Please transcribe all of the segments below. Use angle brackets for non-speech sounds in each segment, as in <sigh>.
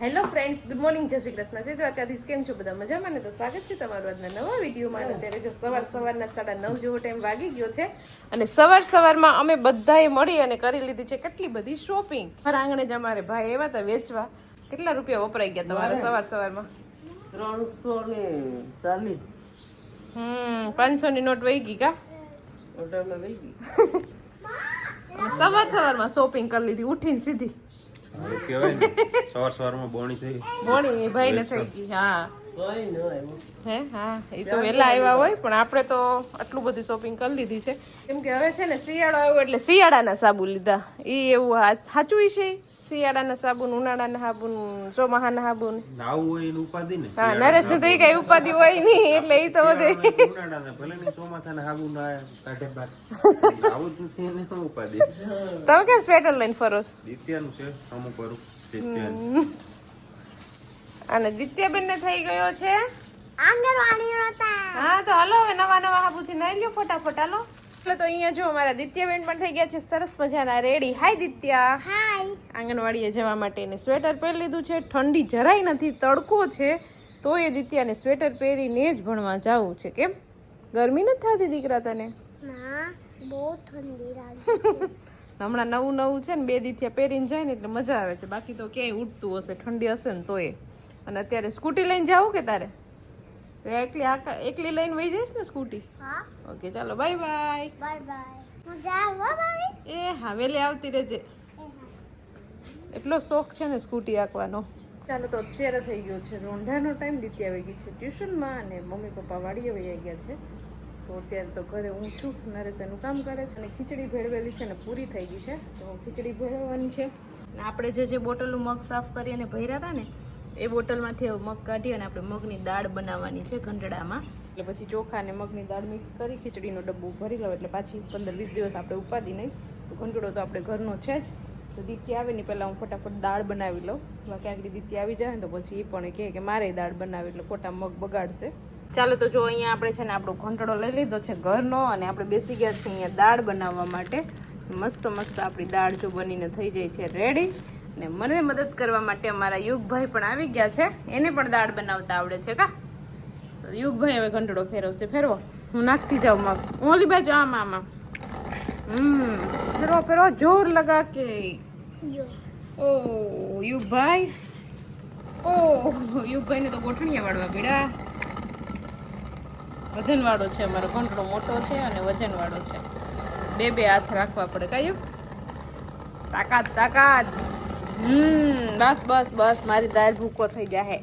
Hello friends good morning જય શ્રી કૃષ્ણ. જય દ્વારકાધીશ કેમ છો બધા? મજામાં ને? તો સ્વાગત છે તમારું આજના નવા વિડીયોમાં અત્યારે જો સવાર સવારના સાડા નવ જેવો ટાઈમ વાગી ગયો છે અને સવાર સવારમાં અમે બધાએ મળી અને કરી લીધી છે કેટલી બધી શોપિંગ મારા આંગણે જ અમારે ભાઈ એવા હતા વેચવા. કેટલા રૂપિયા વપરાઈ ગયા તમારા સવાર સવારમાં? ત્રણસો ને ચાલીસ. હમ પાંચસો ની નોટ વહી ગઈ કા? <laughs> સવાર સવારમાં શોપિંગ કરી લીધી ઉઠીને સીધી. કહેવાય ને? સવાર સવારમાં બોણી થઈ. બોણી ભાઈ ને થઈ ગઈ હા. હે? હા એ તો વહેલા આવ્યા હોય પણ આપણે તો આટલું બધું શોપિંગ કરી લીધી છે. કેમ કે હવે છે ને શિયાળો આવ્યો એટલે શિયાળાના સાબુ લીધા. એ એવું સાચું વિશે છે? શિયાળાના સાબુન ઉનાળાના સાબુન ચોમાહાના સાબુન નાવું હોય એનું ઉપાધિ ને. હા નરેશ તો ઈ કઈ ઉપાધિ હોય નહીં એટલે એ તો બધે ઉનાળાના ભલે ને ચોમાસાના હાબુ કાઢે બાર. આવું જ નથી એને શું ઉપાધિ? તમે કેમ સ્વેટર લઈને ફરો છો? દિત્યાનું છે અમુક દિત્યાનું. અને દિત્યાબેન ને થઈ ગયો છે. હા તો હાલો હવે નવા નવા હાબુથી નાઈ લ્યો ફટાફટ હાલો. એટલે તો અહીંયા જો અમારા દિત્યાબેન પણ થઈ ગયા છે સરસ મજાના રેડી હાય દિત્યા. હાય આંગણવાડીએ જવા માટે એને સ્વેટર પહેરી લીધું છે. ઠંડી જરાય નથી તડકો છે. તો એ દિત્યાને સ્વેટર પહેરીને જ ભણવા જવું છે કેમ? ગરમી નથી થતી દીકરા તને? બહુ ઠંડી લાગે <laughs> હમણાં નવું નવું છે ને બે દિત્યા પહેરીને જાય ને એટલે મજા આવે છે. બાકી તો ક્યાંય ઉઠતું હશે ઠંડી હશે ને તોય. અને અત્યારે સ્કૂટી લઈને જાવું કે તારે? તો એકલી આકા એકલી લઈને વહી જઈશ ને સ્કૂટી? હા. ઓકે ચાલો બાય બાય બાય બાય હું જાઉં હો ભાભી? એ હા વેલી આવતી રહેજે. એટલો શોખ છે ને સ્કૂટી આંકવાનો. ચાલો તો અત્યારે થઈ ગયો છે. રોંઢાનો ટાઈમ દીતી આવી ગઈ છે ટ્યુશનમાં અને મમ્મી પપ્પા વાડીએ વહી ગયા છે. તો અત્યારે તો ઘરે હું છું નરેશ એનું કામ કરે છે અને ખીચડી ભેળવેલી છે ને પૂરી થઈ ગઈ છે. તો ખીચડી ભેળવવાની છે. અને આપણે જે જે બોટલનું મગ સાફ કરી અને ભર્યા હતા ને એ બોટલમાંથી હવે મગ કાઢી અને આપણે મગની દાળ બનાવવાની છે ઘંટડામાં. એટલે પછી ચોખા અને મગની દાળ મિક્સ કરી, ખીચડીનો ડબ્બો ભરી લો એટલે પાછી પંદર વીસ દિવસ આપણે ઉપાદી નહીં. તો ઘંટડો તો આપણે ઘરનો છે જ. તો દીતી આવે ને પહેલાં હું ફટાફટ દાળ બનાવી લઉં. ક્યાંક દીતી આવી જાય ને તો પછી એ પણ કહે કે મારે દાળ બનાવી એટલે ખોટા મગ બગાડશે. ચાલો તો જો અહીંયા આપણે છે ને આપણો ઘંટડો લઈ લીધો છે ઘરનો અને આપણે બેસી ગયા છીએ અહીંયા દાળ બનાવવા માટે. મસ્ત મસ્ત આપણી દાળ જો બનીને થઈ જાય છે રેડી ને મને મદદ કરવા માટે અમારા યુગભાઈ પણ આવી ગયા છે. એને પણ દાળ બનાવતા આવડે છે કા? યુગભાઈ હવે ઘંટડો ફેરવશે. ફેરવો. હું નાખતી જાઉં મગ. ઓલી બાજુ આમ આમ હમ. ફેરવો ફેરવો. જોર લગા કે. ઓ, યુગભાઈ. ઓ, યુગભાઈને તો ગોઠણીયા વાળવા પીડા વજન વાળો છે અમારો. ઘંટડો મોટો છે અને વજન વાળો છે. બે બે હાથ રાખવા પડે. કયું તાકાત તાકાત. હમ, બસ બસ બસ, મારી દાળ ભૂકો થઈ જાય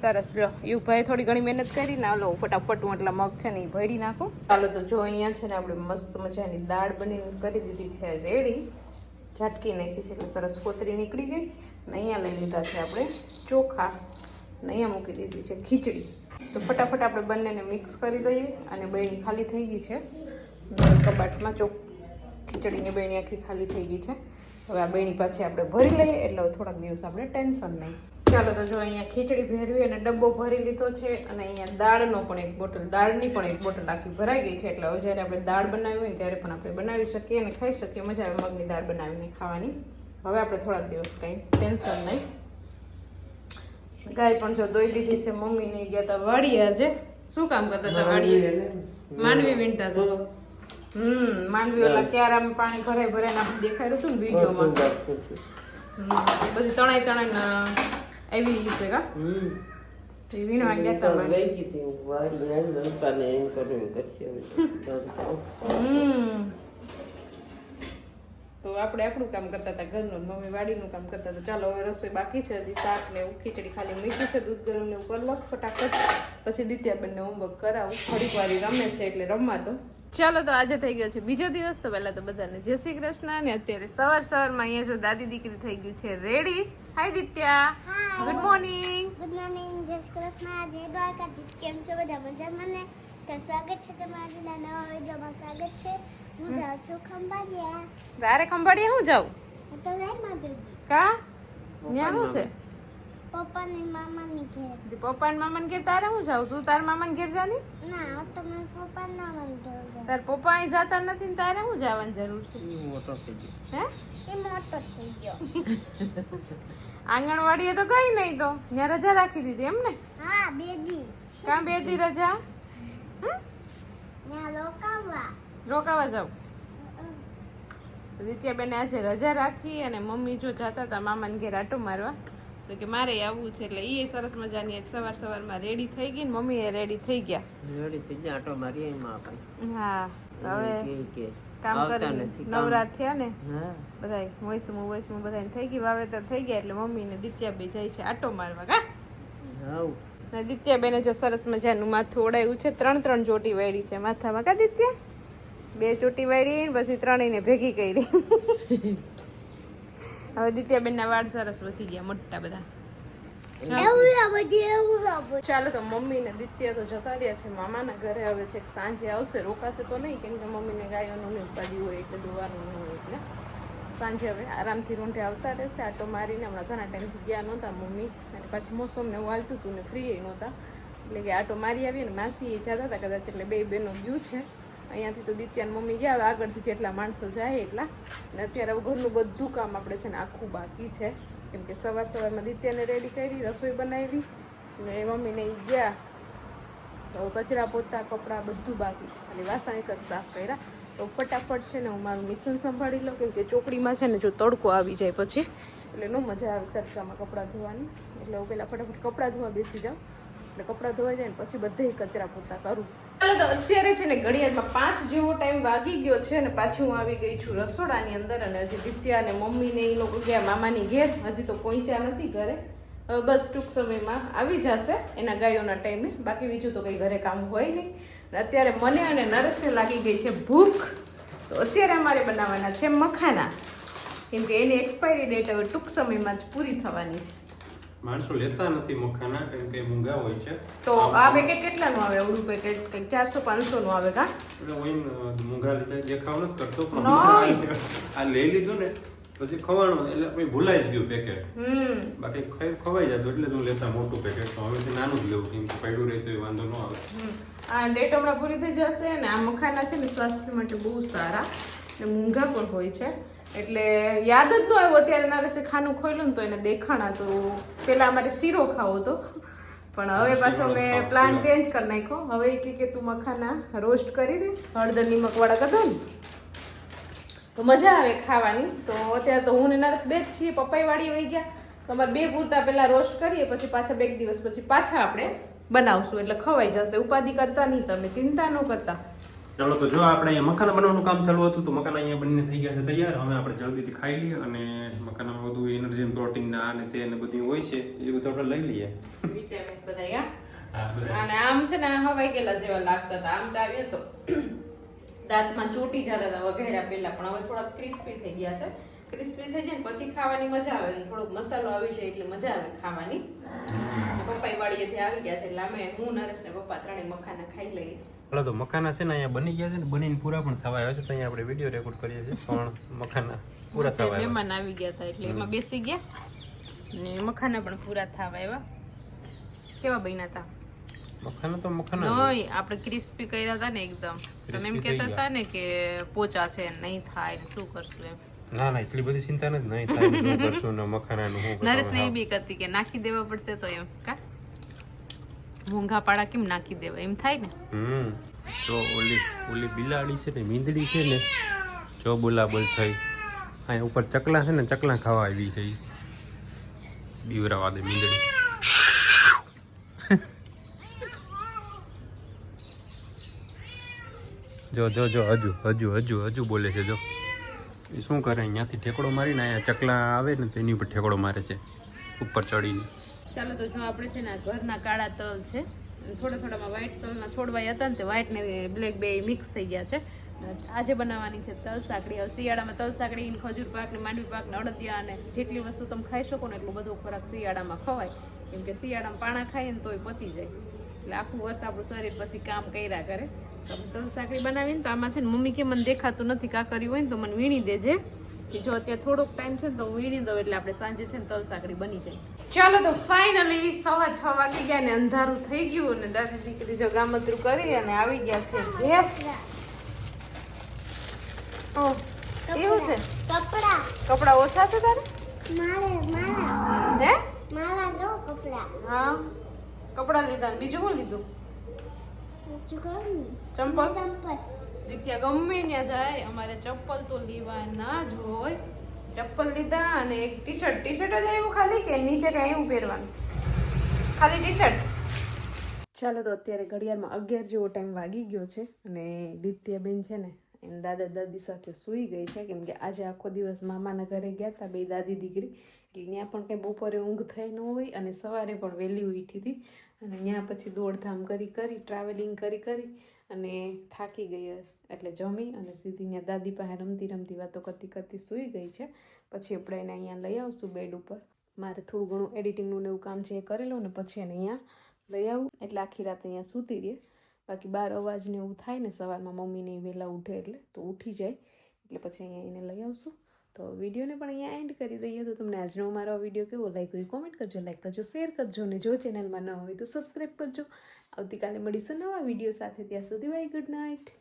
સરસ, લો યુગભાઈ થોડી ઘણી મહેનત કરી ને લો, ફટાફટ હું એટલા મગ છે ને એ ભરી નાખું. ચાલો તો જો અહીંયા છે ને આપણે મસ્ત મજાની દાળ બની કરી દીધી છે રેડી ઝાટકી નાખી છે એટલે સરસ કોતરી નીકળી ગઈ. અને અહીંયા લઈ લીધા છે આપણે ચોખા. અને અહીંયા મૂકી દીધી છે ખીચડી. તો ફટાફટ આપણે બંનેને મિક્સ કરી દઈએ અને બહેણી ખાલી થઈ ગઈ છે. કબાટમાં ચોક ખીચડીની બહેણી આખી ખાલી થઈ ગઈ છે. હવે આ બેણી પાછી આપણે ભરી લઈએ એટલે થોડાક દિવસ આપણે ટેન્શન નહીં. ચાલો તો જો અહીંયા ખીચડી ભેરવી અને ડબ્બો ભરી લીધો છે અને અહીંયા દાળનો પણ એક બોટલ દાળની પણ એક બોટલ આખી ભરાઈ ગઈ છે એટલે હવે જ્યારે આપણે દાળ બનાવી હોય ને ત્યારે પણ આપણે બનાવી શકીએ અને ખાઈ શકીએ મજા આવે મગની દાળ બનાવીને ખાવાની. હવે આપણે થોડાક દિવસ કંઈ ટેન્શન નહીં. ગાય પણ જો દોઈ લીધી છે મમ્મી ને ગયા હતા વાડીએ આજે. શું કામ કરતા હતા વાડીએ? માંડવી વીણતા હતા હમ માંડવી ઓલા ક્યારામાં પાણી ભરે ભરાય આપણે દેખાડ્યું હતું ને વિડીયોમાં. હમ, બધી તણાઈ આવી ગઈ છે કા? હમ. તો વીણવા ગયા હતા લઈ ગઈ હતી વારી એમ નલકાને એમ કર્યું કરશે હમ. તો આપણે આપણું કામ કરતા હતા ઘરનું મમ્મી વાડીનું કામ કરતા હતા. ચાલો હવે રસોઈ બાકી છે હજી શાક ને એવું ખીચડી ખાલી મીઠી છે દૂધ ગરમ ને એવું કરી લો ફટાફટ. પછી દિત્યાબેનને હોમવર્ક કરાવું. થોડીક વાર રમે છે એટલે રમવા દો ચાલો તો આજે થઈ ગયો છે બીજો દિવસ તો પહેલા તો બધાને જય શ્રી કૃષ્ણ અને અત્યારે સવાર સવારમાં અહીંયા જો દાદી દીકરી થઈ ગયું છે ready. Hi Ditya. Good morning good morning જય શ્રી કૃષ્ણ. જય દ્વારકાધીશ કેમ છો? બધા મજામાં ને? તો સ્વાગત છે તમારા નવા વિડીયોમાં. સ્વાગત છે. હું જાઉં છું ખંભાળિયા. તારે ખંભાળીએ હું જાઉં? હું તો જાય જઉં કા? ત્યાં શું છે? પપ્પાની મામાની ઘેર. તે પપ્પા ને મામાને ઘેર તારે હું જાઉં? તું તાર મામાને ઘેર જાની? ના તો મેં ઘેર જાય તાર પપ્પા અહીં જતા નથી ને તારે હું જવાની જરૂર છે? મોટો થઈ ગયો. હે? એ મોટો થઈ ગયો. <laughs> આંગણવાડીએ તો ગઈ નહીં તો? ત્યાં રજા રાખી દીધી એમ ને હા બે દી કાં બે દી રજા રોકાવા. રોકાવા જાવ? દિત્યાબેને આજે રજા રાખી અને મમ્મી જો જતા હતા મામાને ઘેર આટો મારવા. તો કે મારે આવવું છે એટલે એ સરસ મજાની સવાર સવારમાં રેડી થઈ ગઈ ને મમ્મી એ રેડી થઈ ગયા. રેડી થઈ ગયા આટો મારી એમાં આપણે. હા તો હવે કામ આવતા કરી નથી, કામ. થયા ને? બધા બધાય મોઈસમું બધા થઈ ગઈ વાવેતર થઈ ગયા એટલે મમ્મી ને દિત્યાબે જાય છે આટો મારવા કા? ને દિત્યાબેને જો સરસ મજાનું માથું ઓળાયું છે ત્રણ ત્રણ ચોટી વાળી છે માથામાં કા દિત્યા? બે ચોટી વાળી પછી ત્રણેયને ભેગી કરી. <laughs> હવે દિત્યાબેનના વાળ સરસ વધી ગયા મોટા બધા. ચાલો તો મમ્મી ને દિત્યા તો જતા રહ્યા છે મામાના ઘરે હવે છે સાંજે આવશે રોકાશે તો નહીં કેમ કે મમ્મીને ગાયોનું ને ઉપાડી હોય એટલે દોવાનું હોય એટલે. સાંજે હવે આરામથી રૂંઢે આવતા રહેશે આટો મારીને હમણાં ઘણા ટાઈમથી ગયા નહોતા મમ્મી અને પાછું મોસમને એવું હાલતું હતું ને ફ્રી નહોતા. એટલે કે આટો મારી આવીએ ને માસી એ જતા હતા કદાચ એટલે બે બેનો ગયું છે. અહીંયાથી તો દિત્યાન મમ્મી ગયા, હવે આગળથી જેટલા માણસો જાય એટલા. અને અત્યારે હવે ઘરનું બધું કામ આપણે છે ને આખું બાકી છે. કેમ કે સવાર સવારમાં દિત્યાને રેડી કરી, રસોઈ બનાવી ને મમ્મીને એ ગયા. તો કચરા પોતા, કપડાં બધું બાકી છે. ખાલી વાસણ એક જ સાફ કર્યા. તો ફટાફટ છે ને હું મારું મિશન સંભાળી લઉં, કેમ કે ચોકડીમાં છે ને જો તડકો આવી જાય પછી, એટલે નો મજા આવે તડકામાં કપડાં ધોવાની. એટલે હું પહેલાં ફટાફટ કપડાં ધોવા બેસી જાઉં. એટલે કપડાં ધોવાઈ જાય ને પછી બધે કચરા પોતા કરું. ચાલો તો અત્યારે છે ને ઘડિયાળમાં પાંચ જેવો ટાઈમ વાગી ગયો છે ને પાછી હું આવી ગઈ છું રસોડાની અંદર અને હજી દિત્યા અને મમ્મી ને એ લોકો ગયા મામાની ઘેર. હજી તો પહોંચ્યા નથી ઘરે. બસ ટૂંક સમયમાં આવી જશે એના ગાયોના ટાઈમે બાકી બીજું તો કંઈ ઘરે કામ હોય નહીં. અત્યારે મને અને નરેશને લાગી ગઈ છે ભૂખ. તો અત્યારે અમારે બનાવવાના છે મખાના. કેમ કે એની એક્સપાયરી ડેટ હવે ટૂંક સમયમાં જ પૂરી થવાની છે. માણસો લેતા નથી મખાના કેમ કે મૂંગા હોય છે. તો આ પેકેટ કેટલાનું આવે? એવડું પેકેટ કંઈક ચારસો પાંચસો નું આવે કા? એટલે હોય મૂંગા લીધા દેખાવ નથી કરતો પણ આ લઈ લીધું ને પછી ખવાનું એટલે પછી ભૂલાઈ જ ગયું પેકેટ બાકી ખાઈ ખવાઈ જતું એટલે તું હું લેતા મોટું પેકેટ તો હવે નાનું જ લેવું કેમ કે પડ્યું રહે તો એ વાંધો ન આવે. આ ડેટ હમણાં પૂરી થઈ જશે અને આ મખાના છે ને સ્વાસ્થ્ય માટે બહુ સારા. ને મૂંઘા પણ હોય છે. એટલે યાદ જ ન આવ્યો અત્યારે નરેશે ખાનું ખોલ્યું ને તો એને દેખાણા તો પેલા અમારે શીરો ખાવો હતો. પણ હવે પાછો મેં પ્લાન ચેન્જ કરી નાખ્યો. હવે કહે કે તું મખાના રોસ્ટ કરી દે હળદર નિમક વાળા કદો ને. તો મજા આવે ખાવાની. તો અત્યારે તો હું ને નરેશ બે જ છીએ પપ્પાઈ વાળી વહી ગયા. તો અમારે બે પૂરતા પહેલાં રોસ્ટ કરીએ પછી પાછા બે દિવસ પછી પાછા આપણે બનાવશું. એટલે ખવાઈ જશે. ઉપાધિ કરતા નહીં તમે ચિંતા ન કરતા. ચાલો તો જો આપણે અહીંયા મકાન બનાવવાનું કામ ચાલુ હતું તો મકાન અહીંયા બંને થઈ ગયા છે તૈયાર. હવે આપણે જલ્દીથી ખાઈ લઈએ અને મકાનમાં બધું એનર્જી પ્રોટીન ના અને તે અને બધું હોય છે એ બધું આપણે લઈ લઈએ. વિટામિન્સ બધા યા હા, બધા. અને આમ છે ને હવાઈ ગયેલા જેવા લાગતા હતા. આમ ચાવીએ તો દાંતમાં ચોટી જતા હતા વઘેરા પહેલા પણ હવે થોડા ક્રિસ્પી થઈ ગયા છે. ક્રિસ્પી થઈ જાય ને પછી ખાવાની મજા આવે થોડોક મસાલો આવી જાય એટલે મજા આવે ખાવાની. પપ્પા વાડીએથી આવી ગયા છે એટલે અમે હું નરેશ ને પપ્પા ત્રણેય મખાના ખાઈ લઈએ. ચાલો તો મખાના છે ને અહીંયા બની ગયા છે ને બનીને પૂરા પણ થવા આવ્યા છે તો અહીંયા આપણે વીડિયો રેકોર્ડ કરીએ છીએ. પણ મખાના પૂરા થવા આવ્યા. મહેમાન આવી ગયા હતા એટલે એમાં બેસી ગયા ને મખાના પણ પૂરા થવા આવ્યા. કેવા બન્યા હતા મખાના તો મખાના નહીં આપણે ક્રિસ્પી કર્યા હતા ને એકદમ. તમે એમ કહેતા હતા ને કે પોચા છે નહીં થાય ને શું કરશું એમ. ના ના એટલી બધી ચિંતા નથી. નહીં થાય કરશું ને મખાનાનું શું નરેશ ને એ બી કરતી કે નાખી દેવા પડશે તો એમ. કા? મોંઘા પાડા કેમ નાખી દેવા? એમ થાય ને? હમ. તો ઓલી ઓલી બિલાડી છે ને મીંદડી છે ને જો બોલાબોલ થઈ. અહીંયા ઉપર ચકલા છે ને ચકલા ખાવા આવી છે. બીવરાવા દે મીંદડી. <laughs> જો જો જો હજુ હજુ હજુ હજુ બોલે છે જો. એ શું કરે? અહીંયાથી ઠેકડો મારીને અહીંયા ચકલા આવે ને તેની ઉપર ઠેકડો મારે છે, ઉપર ચડીને. ચાલો તો જો આપણે છે ને ઘરના કાળા તલ છે થોડા થોડામાં વ્હાઈટ તલના છોડવાયા હતા ને તે વ્હાઈટ ને બ્લેક બે મિક્સ થઈ ગયા છે. આજે બનાવવાની છે તલ સાંકડી. હવે શિયાળામાં તલ સાંકડી ખજૂર પાક ને માંડવી પાક ને અડદિયા અને જેટલી વસ્તુ તમે ખાઈ શકો ને એટલો બધો ખોરાક શિયાળામાં ખવાય. કેમ કે શિયાળામાં પાણા ખાઈએ ને તોય પચી જાય. એટલે આખું વર્ષ આપણું શરીર પછી કામ કર્યા કરે. તલ સાંકડી બનાવીને તો આમાં છે ને મમ્મી કે મને દેખાતું નથી કાકરી હોય ને તો મને વીણી દેજે કે જો અત્યારે થોડોક ટાઈમ છે ને તો હું વીણી દઉં એટલે આપણે સાંજે છે ને તલ સાંકડી બની જાય ચાલો તો ફાઇનલી સવા છ વાગી ગયા ને અંધારું થઈ ગયું અને દાદી દીકરી જો ગામતરું કરી અને આવી ગયા છે ઘેર એવું છે કપડા કપડા ઓછા છે તારે મારે મારા હે મારા જો કપડા હા કપડાં લીધા બીજું શું લીધું ચંપલ? ચંપલ. દિત્યા ગમે ત્યાં જાય અમારે ચપ્પલ તો લેવાના જ હોય. ચપ્પલ લીધા અને એક ટી શર્ટ ટી શર્ટ જ આવ્યું ખાલી કે નીચે કઈ એવું પહેરવાનું? ખાલી ટી શર્ટ ચાલો તો અત્યારે ઘડિયાળમાં અગિયાર જેવો ટાઈમ વાગી ગયો છે અને દિત્યાબેન છે ને એમ દાદા દાદી સાથે સૂઈ ગઈ છે કેમ કે આજે આખો દિવસ મામાના ઘરે ગયા હતા બે દાદી દીકરી. એટલે ત્યાં પણ કંઈ બપોરે ઊંઘ થઈ ન હોય અને સવારે પણ વહેલી ઉઠી હતી. અને ત્યાં પછી દોડધામ કરી કરી ટ્રાવેલિંગ કરી કરી અને થાકી ગઈ એટલે જમી અને સીધી ત્યાં દાદી પાસે રમતી રમતી વાતો કરતી કરતી સૂઈ ગઈ છે. પછી આપણે એને અહીંયા લઈ આવશું બેડ ઉપર. મારે થોડું ઘણું એડિટિંગનું ને એવું કામ છે એ કરેલું ને પછી એને અહીંયા લઈ આવું. એટલે આખી રાત અહીંયા સૂતી રહે. બાકી બાર અવાજ ને એવું થાય ને સવારમાં મમ્મીને વહેલા ઉઠે એટલે તો ઉઠી જાય. એટલે પછી અહીંયા એને લઈ આવશું. તો વિડીયોને પણ અહીંયા એન્ડ કરી દઈએ. તો તમને આજનો મારો વીડિયો કેવો લાગ્યો એ કોમેન્ટ કરજો લાઈક કરજો શેર કરજો અને જો ચેનલમાં ન હોય તો સબસ્ક્રાઈબ કરજો. આવતીકાલે મળીશું નવા વીડિયો સાથે. ત્યાં સુધી બાય ગુડ નાઇટ